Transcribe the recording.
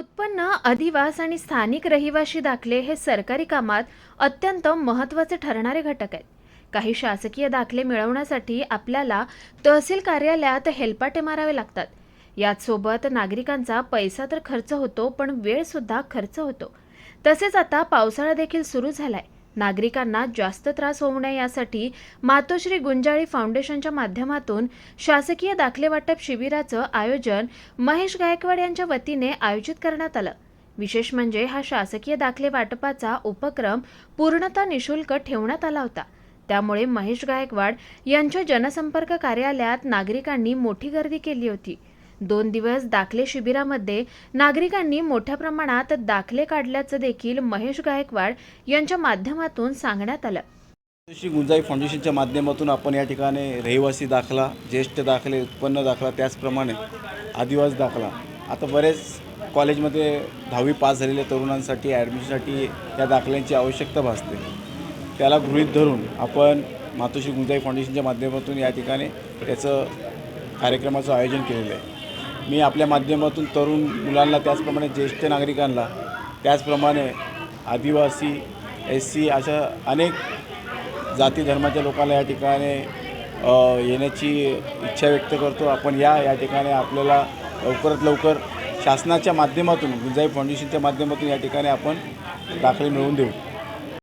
उत्पन्न अधिवास आणि स्थानिक रहिवाशी दाखले हे सरकारी कामात अत्यंत महत्त्वाचे ठरणारे घटक आहेत. काही शासकीय दाखले मिळवण्यासाठी आपल्याला तहसील कार्यालयात हेलपाटे मारावे लागतात. याचसोबत नागरिकांचा पैसा तर खर्च होतो पण वेळसुद्धा खर्च होतो. तसेच आता पावसाळा देखील सुरू झालाय. नागरिकांना जास्त त्रास होऊ नये यासाठी मातोश्री गुंजाळी फाउंडेशनच्या माध्यमातून शासकीय दाखले वाटप शिबिराचं आयोजन महेश गायकवाड यांच्या वतीने आयोजित करण्यात आलं. विशेष म्हणजे हा शासकीय दाखले वाटपाचा उपक्रम पूर्णतः निशुल्क ठेवण्यात आला होता. त्यामुळे महेश गायकवाड यांच्या जनसंपर्क कार्यालयात नागरिकांनी मोठी गर्दी केली होती. दोन दिवस दाखले शिबिरामध्ये नागरिकांनी मोठ्या प्रमाणात दाखले काढल्याचं देखील महेश गायकवाड यांच्या माध्यमातून सांगण्यात आलं. श्री गुंजाई फाउंडेशनच्या माध्यमातून आपण या ठिकाणी रहिवासी दाखला ज्येष्ठ दाखले उत्पन्न दाखला त्याचप्रमाणे आदिवासी दाखला आता बरेच कॉलेजमध्ये दहावी पास झालेल्या तरुणांसाठी ॲडमिशनसाठी या दाखल्यांची आवश्यकता भासते. त्याला गृहीत धरून आपण मातोश्री गुंजाई फाउंडेशनच्या माध्यमातून या ठिकाणी त्याचं कार्यक्रमाचं आयोजन केलेलं आहे. मी आपल्या माध्यमातून तरुण मुलांना त्याचप्रमाणे ज्येष्ठ नागरिकांना त्याचप्रमाणे आदिवासी एस सी अशा अनेक जाती धर्माच्या लोकांना या ठिकाणी येण्याची इच्छा व्यक्त करतो. आपण या या ठिकाणी आपल्याला लवकरात लवकर शासनाच्या माध्यमातून गुंजाई फाउंडेशनच्या माध्यमातून या ठिकाणी आपण दाखले मिळवून देऊ.